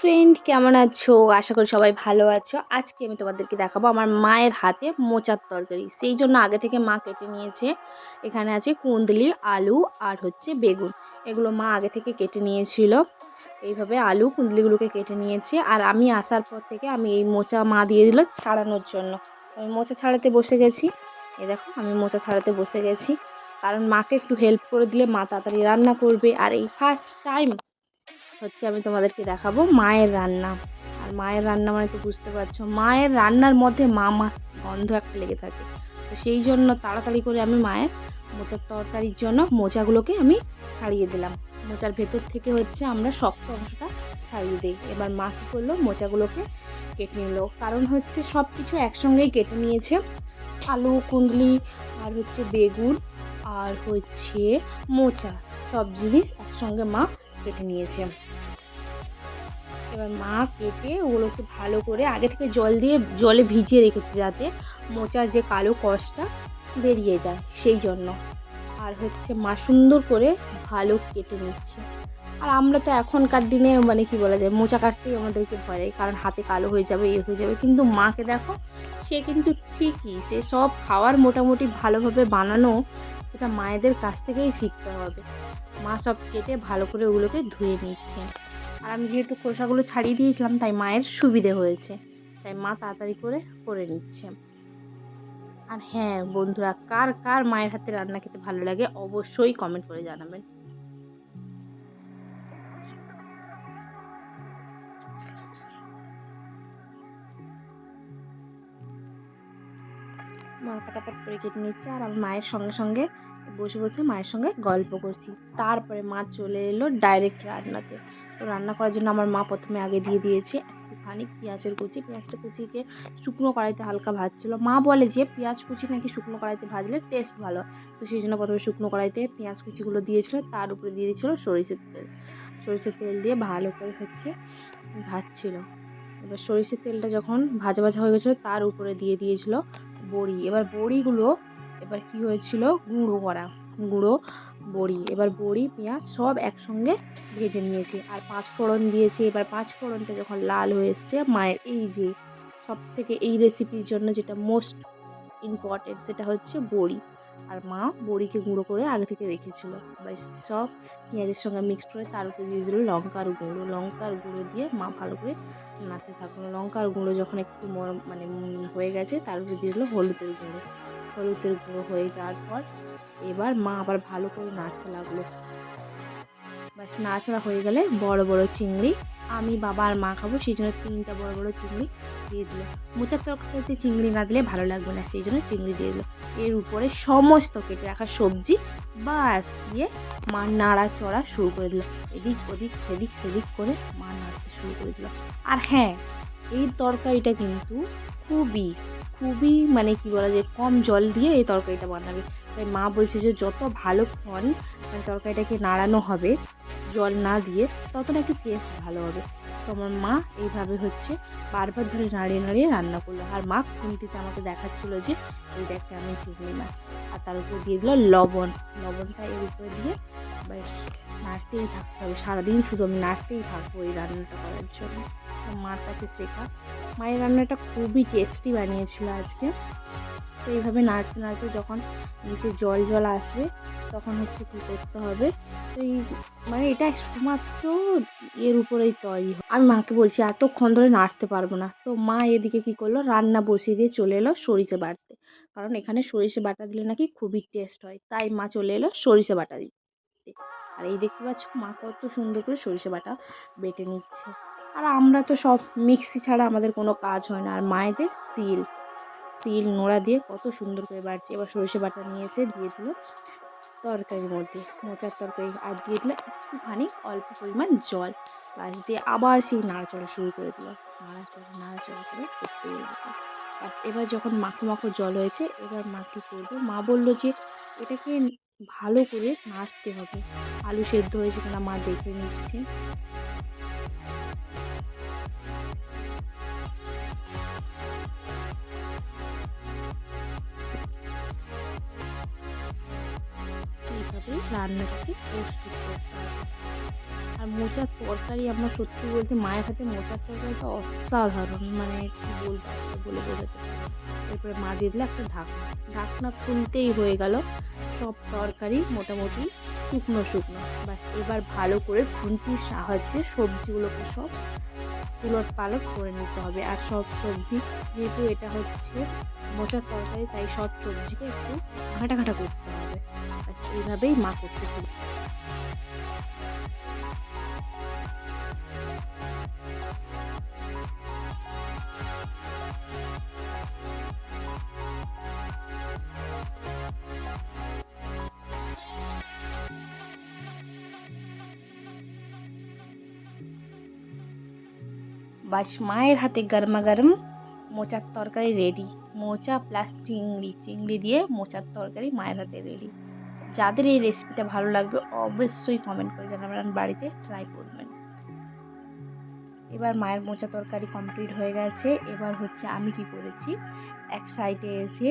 Friend কেমন আছো? আশা করি সবাই ভালো আছো। আজকে আমি তোমাদেরকে দেখাবো আমার মায়ের হাতে মোচার তরকারি। সেই জন্য আগে থেকে মা কেটে নিয়েছে। এখানে আছে কুন্দলি, আলু আর হচ্ছে বেগুন। এগুলো মা আগে থেকে কেটে নিয়েছিল। এইভাবে আলু কুন্দলিগুলোকে কেটে নিয়েছে। আর আমি আসার পর থেকে আমি এই মোচা মা দিয়ে দিল ছাড়ানোর জন্য। আমি মোচা ছাড়াতে বসে গেছি। এ দেখো, আমি মোচা ছাড়াতে বসে গেছি। কারণ মাকে একটু হেল্প করে দিলে মা তাড়াতাড়ি রান্না করবে। আর এই ফার্স্ট টাইম হচ্ছে আমি তোমাদেরকে দেখাবো মায়ের রান্না। আর মায়ের রান্না মানে তো বুঝতে পারছ, মায়ের রান্নার মধ্যে মা মা গন্ধ একটা লেগে থাকে। তো সেই জন্য তাড়াতাড়ি করে আমি মায়ের মোচার তরকারির জন্য মোচাগুলোকে আমি ছাড়িয়ে দিলাম। মোচার ভেতর থেকে হচ্ছে আমরা শক্ত অংশটা ছাড়িয়ে দিই। এবার মা কী করল? মোচাগুলোকে কেটে নিল। কারণ হচ্ছে সব কিছু একসঙ্গেই কেটে নিয়েছে। আলু কুন্দলি আর হচ্ছে বেগুন, আর হচ্ছে মোচা। সব জিনিস একসঙ্গে মা কেটে নিয়েছে। এবার মা কেটে ওগুলোকে ভালো করে আগে থেকে জল দিয়ে, জলে ভিজিয়ে রেখেছে যাতে মোচার যে কালো কষটা বেরিয়ে যায় সেই জন্য। আর হচ্ছে মা সুন্দর করে ভালো কেটে নিচ্ছে। আর আমরা তো এখনকার দিনে মানে কি বলা যায়, মোচা কাটতেই আমাদেরকে ভয় কারণ হাতে কালো হয়ে যাবে ইয়ে হয়ে যাবে। কিন্তু মাকে দেখো, সে কিন্তু ঠিকই, সে সব খাওয়ার মোটামুটি ভালোভাবে বানানো সেটা মায়েদের কাছ থেকেই শিখতে হবে। মা সব কেটে ভালো করে ওগুলোকে ধুয়ে নিচ্ছে। আর আমি যেহেতু খোসাগুলো ছাড়িয়ে দিয়েছিলাম, তাই মায়ের সুবিধে হয়েছে। তাই মা তাড়াতাড়ি করে করে নিচ্ছে। আর হ্যাঁ বন্ধুরা, কার কার মায়ের হাতে রান্না খেতে ভালো লাগে, অবশ্যই কমেন্ট করে জানাবেন। ফটাফট করে কেটে নিচ্ছে আর আমি মায়ের সঙ্গে সঙ্গে বসে বসে মায়ের সঙ্গে গল্প করছি। তারপরে মা চলে এলো ডাইরেক্ট রান্নাতে। তো রান্না করার জন্য আমার মা প্রথমে আগে দিয়ে দিয়েছে একটুখানি পেঁয়াজের কুচি। পেঁয়াজটা কুচিকে শুকনো কড়াইতে হালকা ভাজছিল। মা বলে যে পেঁয়াজ কুচি নাকি শুকনো কড়াইতে ভাজলে টেস্ট ভালো। তো সেই জন্য প্রথমে শুকনো কড়াইতে পেঁয়াজ কুচিগুলো দিয়েছিল, তার উপরে দিয়ে দিয়েছিল সরিষের তেল। সরিষের তেল দিয়ে ভালো করে হচ্ছে ভাজছিল। এবার সরিষের তেলটা যখন ভাজা ভাজা হয়ে গেছিল, তার উপরে দিয়ে দিয়েছিল বড়ি। এবার বড়িগুলো, এবার কি হয়েছিল? গুঁড়ো করা। গুঁড়ো, বড়ি। এবার বড়ি, পেঁয়াজ সব একসঙ্গে ভেজে নিয়েছি। আর পাঁচ ফোড়ন দিয়েছি। এবার পাঁচ ফোড়নটা যখন লাল হয়ে এসছে, মায়ের এই যে সব থেকে এই রেসিপির জন্য যেটা মোস্ট ইম্পর্টেন্ট সেটা হচ্ছে বড়ি। আর মা বড়িকে গুঁড়ো করে আগে থেকে রেখেছিল। এবার সব পেঁয়াজের সঙ্গে মিক্সড করে তার উপরে দিয়ে দিল লঙ্কার গুঁড়ো। লঙ্কার গুঁড়ো দিয়ে মা ভালো করে নাড়তে থাকল। লঙ্কার গুঁড়ো যখন একটু মানে হয়ে গেছে, তার উপরে দিয়ে দিল হলুদের গুঁড়ো। হলুদের গুঁড়ো হয়ে যাওয়ার পর এবার মা আবার ভালো করে নাড়তে লাগল। ব্যাস নাড়াচাড়া হয়ে গেলে বড় বড় চিংড়ি আমি বাবা আর মা খাব, সেই জন্য তিনটা বড় বড় চিংড়ি দিয়ে দিল। মোচার তরকারিতে চিংড়ি না দিলে ভালো লাগবে না, সেই জন্য চিংড়ি দিয়ে দিল। এর উপরে সমস্ত কেটে রাখা সবজি বাস দিয়ে মা নাড়াচড়া শুরু করে দিল। এদিক ওদিক, সেদিক সেদিক করে মা নাড়তে শুরু করে দিল। আর হ্যাঁ এই তরকারিটা কিন্তু খুবই খুবই মানে কি বলা যায়, কম জল দিয়ে এই তরকারিটা বানাবে। তাই মা বলছে যে যত ভালোক্ষণ মানে তরকারিটাকে নাড়ানো হবে জল না দিয়ে তত নাকি টেস্ট ভালো হবে। তো আমার মা এইভাবে হচ্ছে বারবার ধরে নাড়িয়ে নাড়িয়ে রান্না করল। আর মা খুনটিতে আমাকে দেখাচ্ছিলো যে, এই দেখে আমি চিংড়ি মাছ। আর তার উপর দিয়ে দিল লবণ। লবণটা এর উপরে দিয়ে নাড়তেই থাকতে হবে। সারাদিন শুধু আমি নাড়তেই থাকব এই রান্নাটা করার জন্য। মার কাছে শেখা। মায়ের রান্নাটা খুবই টেস্টি বানিয়েছিল আজকে। তো এইভাবে নাড়তে নাড়তে যখন নিচে জল জল আসবে, তখন হচ্ছে কী করতে হবে? তো এই মানে এটা শুধুমাত্র এর উপরেই তৈরি হয়। আমি মাকে বলছি, এতক্ষণ ধরে নাড়তে পারব না। তো মা এদিকে কী করল? রান্না বসিয়ে দিয়ে চলে এলো সরিষে বাটতে কারণ এখানে সরিষে বাটা দিলে নাকি খুবই টেস্ট হয়। তাই মা চলে এলো সরিষে বাটা দিতে। আর এই দেখতে পাচ্ছ মা কত সুন্দর করে সরিষা বাটা বেটে নিচ্ছে। আর আমরা তো সব মিক্সি ছাড়া আমাদের কোনো কাজ হয় না। আর মায়েদের সিল তিল নোড়া দিয়ে কত সুন্দর করে বাড়ছে এবার সরষে বাটা নিয়ে এসে দিয়ে দিল তরকারির মধ্যে, মোচার তরকারি। আর দিয়ে দিল একটুখানি অল্প পরিমাণ জল। বাস দিয়ে আবার সেই নাড়াচড়া শুরু করে দিল। নাড়াচড়া নাড়াচড়া করে করতে এবার যখন মাখো মাখো জল হয়েছে, এবার মা কী করবে মা বলল যে, এটাকে ভালো করে নাড়তে হবে। আলু সেদ্ধ হয়েছে কিনা মা দেখে নিচ্ছে। এইভাবে করতে আর মোচার তরকারি আমার সত্যি বলতে মায়ের হাতে মোচার তরকারিটা অসাধারণ মানে কি বলব বলে বোঝাতে। এরপরে মা দিয়ে দিলে একটা ঢাকনা ঢাকনা খুলতেই হয়ে গেল সব তরকারি মোটামুটি শুকনো শুকনো। বাস এবার ভালো করে খুন্তির সাহায্যে সবজিগুলোকে সব তুলট পালট করে নিতে হবে। আর সব সবজি, যেহেতু এটা হচ্ছে মোচার তরকারি, তাই সব সবজিকে একটু ঘাটা ঘাটা করতে হবে। এইভাবেই মা করতে বাস মায়ের হাতে গরমা গরম মোচার তরকারি রেডি মোচা প্লাস চিংড়ি। চিংড়ি দিয়ে মোচার তরকারি মায়ের হাতে রেডি যাদের এই রেসিপিটা ভালো লাগবে অবশ্যই কমেন্ট করে জানাবেন বাড়িতে ট্রাই করবেন। এবার মায়ের মোচা তরকারি কমপ্লিট হয়ে গেছে। এবার হচ্ছে আমি কি করেছি? এক সাইডে এসে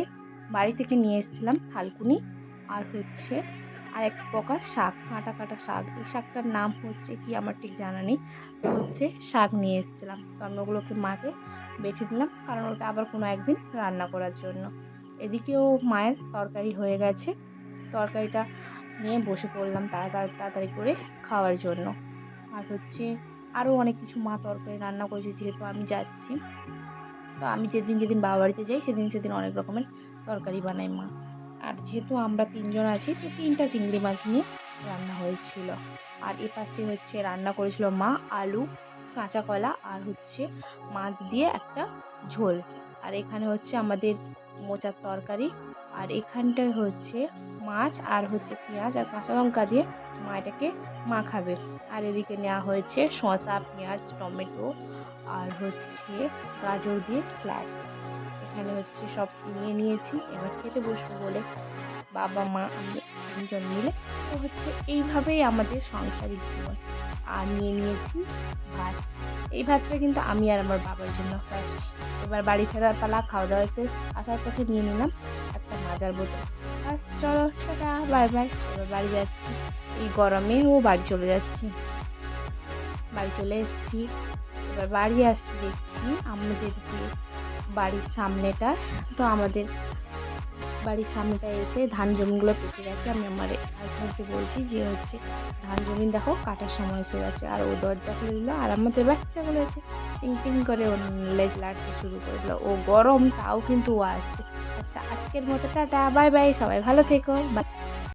বাড়ি থেকে নিয়ে এসেছিলাম থালকুনি আর হচ্ছে আর এক প্রকার শাক, কাঁটা কাটা শাক। এই শাকটার নাম হচ্ছে কি আমার ঠিক জানা নেই। হচ্ছে শাক নিয়ে এসেছিলাম। তো আমি ওগুলোকে মাকে বেছে দিলাম। কারণ ওটা আবার কোনো একদিন রান্না করার জন্য। এদিকেও মায়ের তরকারি হয়ে গেছে। তরকারিটা নিয়ে বসে পড়লাম তাড়াতাড়ি তাড়াতাড়ি করে খাওয়ার জন্য। আর হচ্ছে আরও অনেক কিছু মা তরকারি রান্না করেছে যেহেতু আমি যাচ্ছি। তো আমি যেদিন যেদিন বাবা বাড়িতে যাই, সেদিন সেদিন অনেক রকমের তরকারি বানাই মা। আর যেহেতু আমরা তিনজন আছি, তো তিনটা চিংড়ি মাছ নিয়ে রান্না হয়েছিল। আর এ পাশে হচ্ছে রান্না করেছিল মা আলু, কাঁচা কলা আর হচ্ছে মাছ দিয়ে একটা ঝোল। আর এখানে হচ্ছে আমাদের মোচার তরকারি। আর এখানটায় হচ্ছে মাছ আর হচ্ছে পেঁয়াজ আর কাঁচা লঙ্কা দিয়ে মা এটাকে মাখাবে। আর এদিকে নেওয়া হয়েছে শসা, পেঁয়াজ, টমেটো আর হচ্ছে গাজর দিয়ে স্ল্যাড এখানে হচ্ছে, সব নিয়ে নিয়েছি। এবার খেতে বসবো বলে বাবা, মা, আমি তিনজন মিলে। তো হচ্ছে এইভাবেই আমাদের সাংসারিক জীবন। আর নিয়ে নিয়েছি ভাত। এই ভাতটা কিন্তু আমি আর আমার বাবার জন্য ব্যাস এবার বাড়ি ফেরার পালা খাওয়া দাওয়া হচ্ছে আসার পথে নিয়ে নিলাম একটা মাজার বোতল। ব্যাস চলো, টাটা, বাই বাই। এবার বাড়ি যাচ্ছি। এই গরমেও বাড়ি চলে যাচ্ছি। বাড়ি চলে এসেছি। এবার বাড়ি আসতে দেখছি আমাদের যে বাড়ির সামনেটা। তো আমাদের বাড়ির সামনেটা এসে ধান জমিগুলো পেকে গেছে। আমি আমার হাজব্যান্ডকে বলছি যে হচ্ছে ধান জমি দেখো কাটার সময় এসে গেছে। আর ও দরজা খুলে দিল। আর আমাদের বাচ্চাগুলো এসে টিং টিং করে ও লেজ লাড়তে শুরু করে দিল। ও গরম, তাও কিন্তু ও আসছে। আচ্ছা আজকের মতো টাটা, বাই বাই, সবাই ভালো থেকো। বাই।